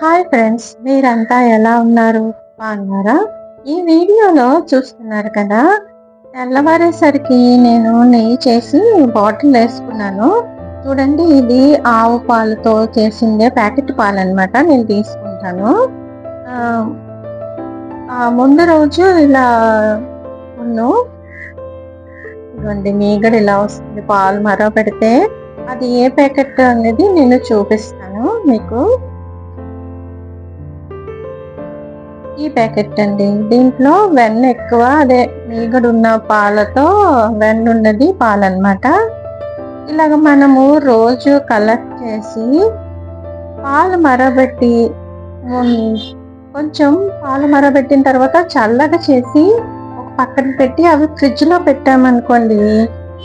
Hi friends మీరంతా ఎలా ఉన్నారు? బాగున్నారా? ఈ వీడియోలో చూస్తున్నారు కదా తెల్లవారేసరికి నేను నెయ్యి చేసి బాటిల్ వేసుకున్నాను. చూడండి ఇది ఆవు పాలతో చేసిందే ప్యాకెట్ పాలు అనమాట నేను తీసుకుంటాను. ముందు రోజు ఇలా ఉన్ను. ఇదిగోండి మీగడ ఇలా వస్తుంది. పాలు మరో పెడితే అది ఏ ప్యాకెట్ అనేది నేను చూపిస్తాను మీకు. ఈ ప్యాకెట్ అండి. దీంట్లో వెన్న ఎక్కువ అదే మీగడున్న పాలతో వెన్న ఉన్నది పాలు అనమాట ఇలాగ మనము రోజు కలెక్ట్ చేసి పాలు మరబెట్టి కొంచెం పాలు మరబెట్టిన తర్వాత చల్లగా చేసి ఒక పక్కన పెట్టి అవి ఫ్రిడ్జ్లో పెట్టామనుకోండి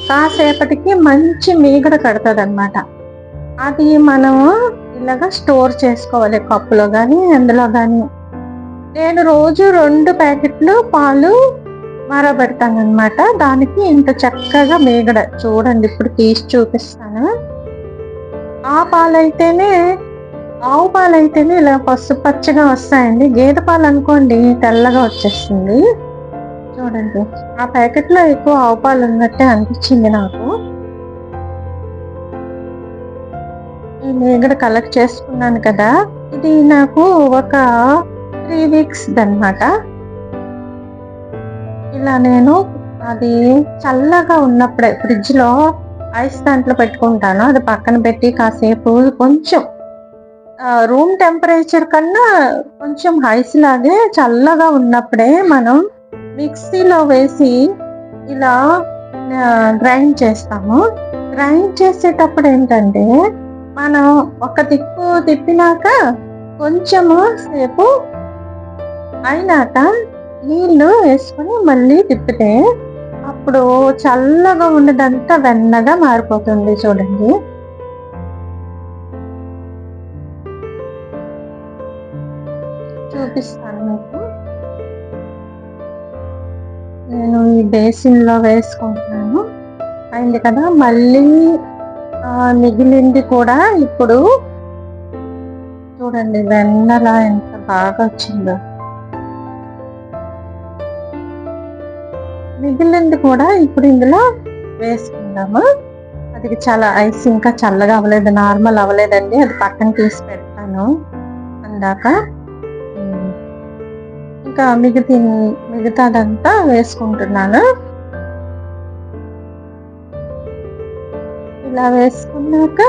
కాసేపటికి మంచి మీగడ కడుతుంది అనమాట అది మనము ఇలాగ స్టోర్ చేసుకోవాలి కప్పులో కానీ అందులో కానీ నేను రోజు రెండు ప్యాకెట్లు పాలు మరబెడతాను అనమాట దానికి ఇంత చక్కగా మేగడ. చూడండి ఇప్పుడు తీసి చూపిస్తాను. ఆ పాలైతేనే ఆవు పాలు అయితేనే ఇలా పసుపు పచ్చగా వస్తాయండి. గేదె పాలు అనుకోండి తెల్లగా వచ్చేస్తుంది. చూడండి ఆ ప్యాకెట్లో ఎక్కువ ఆవు పాలు ఉన్నట్టే అనిపించింది నాకు. ఈ మేగడ కలెక్ట్ చేసుకున్నాను కదా. ఇది నాకు ఒక త్రీ వీక్స్ అనమాట ఇలా నేను అది చల్లగా ఉన్నప్పుడే ఫ్రిడ్జ్లో ఐస్ దాంట్లో పెట్టుకుంటాను. అది పక్కన పెట్టి కాసేపు కొంచెం రూమ్ టెంపరేచర్ కన్నా కొంచెం ఐస్ లాగే చల్లగా ఉన్నప్పుడే మనం మిక్సీలో వేసి ఇలా గ్రైండ్ చేస్తాము. గ్రైండ్ చేసేటప్పుడు ఏంటంటే మనం ఒక తిప్పు తిప్పినాక కొంచెము సేపు అయినాక నీళ్ళు వేసుకొని మళ్ళీ తిప్పితే అప్పుడు చల్లగా ఉన్నదంతా వెన్నగా మారిపోతుంది చూడండి. చూపిస్తాను మీకు. నేను ఈ బేసిన్లో వేసుకుంటున్నాను. అయింది కదా మళ్ళీ మిగిలింది కూడా ఇప్పుడు చూడండి వెన్నలా ఎంత బాగా వచ్చిందో. మిగిలింది కూడా ఇప్పుడు ఇందులో వేసుకుందాము? అది చాలా ఐస్ ఇంకా చల్లగా అవ్వలేదు నార్మల్ అవ్వలేదండి. అది పక్కన తీసి పెడతాను అందాక. ఇంకా మిగతా మిగతాదంతా వేసుకుంటున్నాను. ఇలా వేసుకున్నాక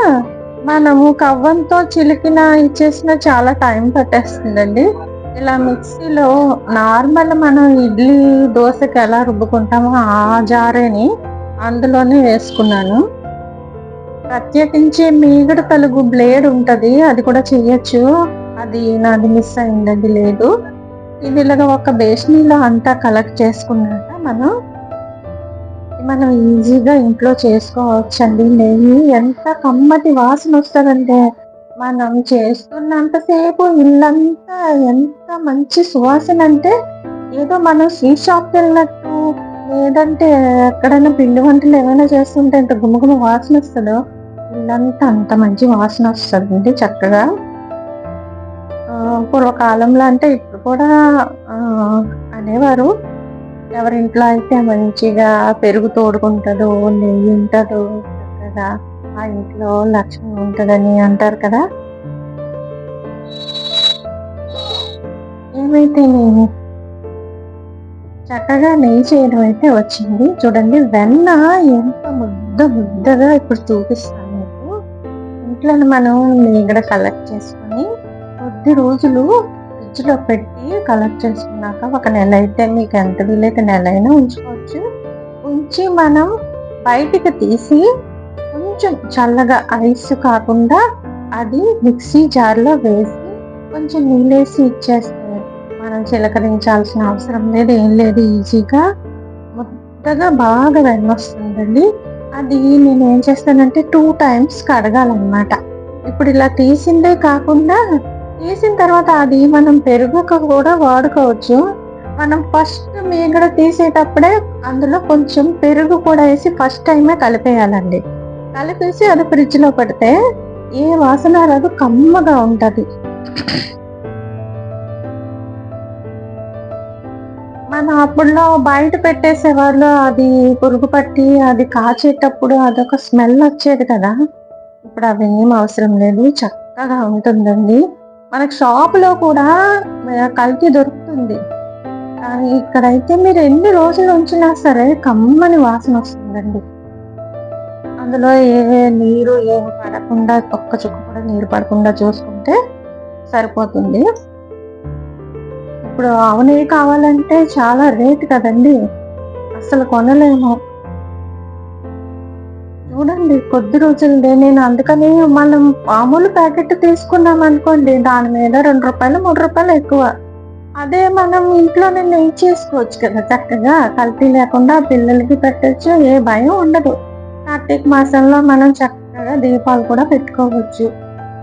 మనము కవ్వంతో చిలికిన ఇచ్చేసిన చాలా టైం పట్టేస్తుందండి. ఇలా మిక్సీలో నార్మల్ మనం ఇడ్లీ దోశకి ఎలా రుబ్బుకుంటామో ఆ జారేని అందులోనే వేసుకున్నాను. ప్రత్యేకించి మీగడ తలుగు బ్లేడ్ ఉంటుంది అది కూడా చేయొచ్చు అది నాది మిస్ అయింది లేదు. ఇది ఇలాగ ఒక బేషనీలో అంతా కలెక్ట్ చేసుకున్నాక మనం మనం ఈజీగా ఇంట్లో చేసుకోవచ్చండి. నెయ్యి ఎంత కమ్మటి వాసన వస్తుందంటే మనం చేస్తున్నంతసేపు ఇల్లంతా ఎంత మంచి సువాసన అంటే ఏదో మనం స్వీట్ షాప్కి వెళ్ళినట్టు లేదంటే ఎక్కడైనా పిండి వంటలు ఏమైనా చేస్తుంటే ఇంత గుమ్మగుమ వాసన వస్తుందో ఇల్లంతా అంత మంచి వాసన వస్తుందండి చక్కగా. పూర్వకాలంలో అంటే ఇప్పుడు కూడా అనేవారు ఎవరింట్లో అయితే మంచిగా పెరుగు తోడుకుంటుందో నెయ్యి ఉంటుందో చక్కగా ఆ ఇంట్లో లక్ష్మి ఉంటుందని అంటారు కదా? ఏమైతే నేను? చక్కగా నెయ్యి చేయడం అయితే వచ్చింది. చూడండి వెన్న ఎంత ముద్ద ముద్దగా ఇప్పుడు చూపిస్తాను మీకు. ఇంట్లో మనం మీగడ కలెక్ట్ చేసుకొని కొద్ది రోజులు ఫ్రిడ్జ్లో పెట్టి కలెక్ట్ చేసుకున్నాక ఒక నెల అయితే మీకు ఎంత వీలైతే నెల అయినా ఉంచుకోవచ్చు. ఉంచి మనం బయటికి తీసి కొంచెం చల్లగా ఐస్ కాకుండా అది మిక్సీ జార్లో వేసి కొంచెం నీళ్ళేసి ఇచ్చేస్తే మనం చిలకరించాల్సిన అవసరం లేదు ఏం లేదు ఈజీగా ముద్దగా బాగా వెన్నొస్తుందండి. అది నేను ఏం చేస్తానంటే టూ టైమ్స్ కడగాలన్నమాట. ఇప్పుడు ఇలా తీసిందే కాకుండా తీసిన తర్వాత అది మనం పెరుగుకు కూడా వాడుకోవచ్చు. మనం ఫస్ట్ మీగడ తీసేటప్పుడే అందులో కొంచెం పెరుగు కూడా వేసి ఫస్ట్ టైమే కలిపేయాలండి. కలిపేసి అది ఫ్రిడ్జ్లో పెడితే ఏ వాసన రాదు కమ్మగా ఉంటది. మన అప్పుడులో బయట పెట్టేసేవాళ్ళు అది పురుగు పట్టి అది కాచేటప్పుడు అదొక స్మెల్ వచ్చేది కదా. ఇప్పుడు అవేం అవసరం లేదు చక్కగా ఉంటుందండి. మనకు షాపులో కూడా కల్తీ దొరుకుతుంది. కానీ ఇక్కడైతే మీరు ఎన్ని రోజులు ఉంచినా సరే కమ్మని వాసన వస్తుందండి. అందులో ఏ నీరు ఏం పడకుండా ఒక్క చుక్క కూడా నీరు పడకుండా చూసుకుంటే సరిపోతుంది. ఇప్పుడు ఆవు కావాలంటే చాలా రేట్ కదండి. అసలు కొనలేము. చూడండి కొద్ది రోజులదే నేను అందుకని మనం మామూలు ప్యాకెట్ తీసుకున్నాం అనుకోండి దాని మీద రెండు రూపాయలు మూడు రూపాయలు ఎక్కువ. అదే మనం ఇంట్లోనే నెయ్యి చేసుకోవచ్చు కదా చక్కగా. కల్తీ లేకుండా పిల్లలకి పెట్టచ్చు ఏ భయం ఉండదు. కార్తీక మాసంలో మనం చక్కగా దీపాలు కూడా పెట్టుకోవచ్చు.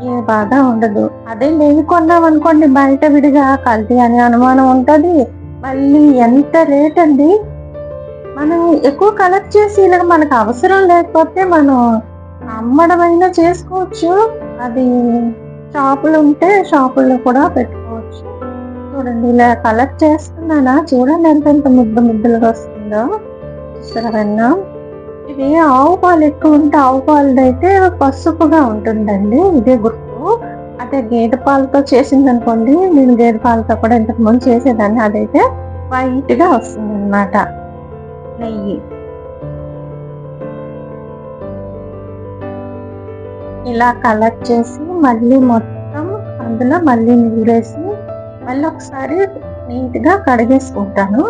ఏ బాధ ఉండదు. అదే నెయ్యి కొన్నాం అనుకోండి బయట విడిగా కల్తీ అనే అనుమానం ఉంటుంది. మళ్ళీ ఎంత రేట్ అండి? మనం ఎక్కువ కలెక్ట్ చేసి ఇలా మనకు అవసరం లేకపోతే మనం అమ్మడమైనా చేసుకోవచ్చు. అది షాపులు ఉంటే షాపుల్లో కూడా పెట్టుకోవచ్చు. చూడండి ఇలా కలెక్ట్ చేస్తున్నానా? చూడండి ఎంత ఎంత ముద్ద ముద్దలుగా వస్తుందో. చూస్తారా ఇది ఆవు పాలు ఎక్కువ ఉంటే ఆవు పాలు అయితే పసుపుగా ఉంటుందండి. ఇదే గుర్తు. అదే గేదె పాలతో చేసింది అనుకోండి నేను గేదె పాలతో కూడా ఇంతకు ముందు చేసేదాన్ని. అదైతే వైట్గా వస్తుంది అనమాట నెయ్యి. ఇలా కలర్ చేసి మళ్ళీ మొత్తం అందులో మళ్ళీ నీరేసి మళ్ళీ ఒకసారి నీట్గా కడిగేసుకుంటాను.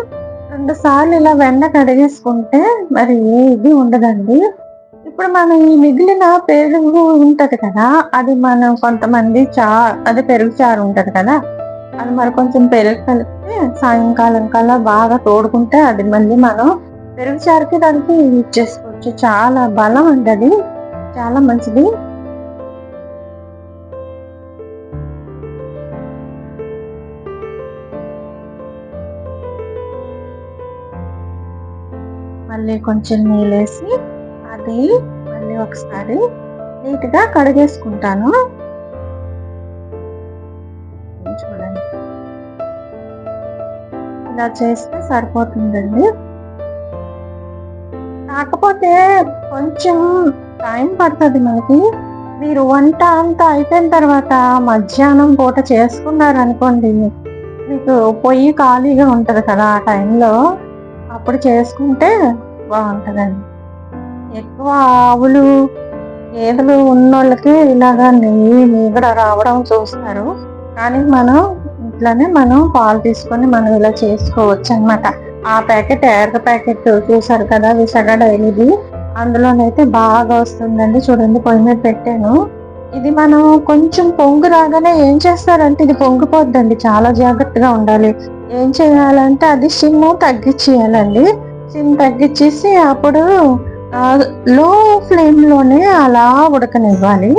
రెండు సార్లు ఇలా వెన్న కడిగేసుకుంటే మరి ఏ ఇది ఉండదండి. ఇప్పుడు మనం ఈ మిగిలిన పెరుగు ఉంటది కదా అది మనం కొంతమంది చా అది పెరుగు చారు ఉంటది కదా అది మరి కొంచెం పెరుగు కలిపితే సాయంకాలం కల్లా బాగా తోడుకుంటే అది మళ్ళీ మనం పెరుగు చారుకి దానికి యూజ్ చేసుకోవచ్చు. చాలా బలం అండి అది చాలా మంచిది. మళ్ళీ కొంచెం నీళ్ళేసి అది మళ్ళీ ఒకసారి నీట్గా కడిగేసుకుంటాను. చూడండి. ఇలా చేస్తే సరిపోతుందండి. కాకపోతే కొంచెం టైం పడుతుంది మనకి. మీరు వంట అంతా అయిపోయిన తర్వాత మధ్యాహ్నం పూట చేసుకున్నారు అనుకోండి మీకు పొయ్యి ఖాళీగా ఉంటుంది కదా ఆ టైంలో అప్పుడు చేసుకుంటే బాగుంటుందండి ఎక్కువ ఆవులు గేదెలు ఉన్నోళ్ళకి ఇలాగా నెయ్యి మీగడ రావడం చూస్తారు. కానీ మనం ఇట్లానే మనం పాలు తీసుకొని మనం ఇలా చేసుకోవచ్చు అనమాట ఆ ప్యాకెట్ ఎర్ర ప్యాకెట్ చూసారు కదా విశాఖ డైలీది అందులోనైతే బాగా వస్తుందండి. చూడండి పొయ్యి మీద పెట్టాను. ఇది మనం కొంచెం పొంగు రాగానే ఏం చేస్తారంటే ఇది పొంగిపోద్దండి. చాలా జాగ్రత్తగా ఉండాలి. ఏం చేయాలంటే అది సిమ్ తగ్గించేయాలండి. సిమ్ తగ్గించేసి అప్పుడు లో ఫ్లేమ్లోనే అలా ఉడకనివ్వాలి.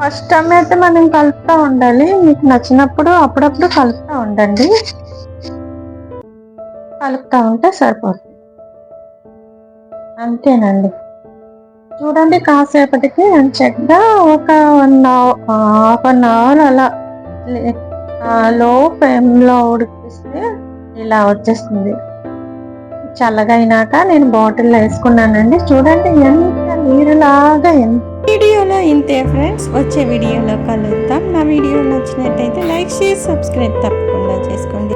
ఫస్ట్ టైం అయితే మనం కలుపుతూ ఉండాలి. మీకు నచ్చినప్పుడు అప్పుడప్పుడు కలుపుతూ ఉండండి. కలుపుతూ ఉంటే సరిపోతుంది. అంతేనండి. చూడండి కాసేపటికి చక్కగా ఒక వన్ హాఫ్ అన్ అవర్ అలా లో ఫ్లేమ్లో ఉడికిస్తే ఇలా వచ్చేస్తుంది. చల్లగా అయినాక నేను బాటిల్లో వేసుకున్నానండి. చూడండి ఎంత నీరులాగా ఎంత. వీడియోలో ఇంతే ఫ్రెండ్స్ వచ్చే వీడియోలో కలుద్దాం. నా వీడియో నచ్చినట్టయితే లైక్ షేర్ సబ్స్క్రైబ్ తప్పకుండా చేసుకోండి.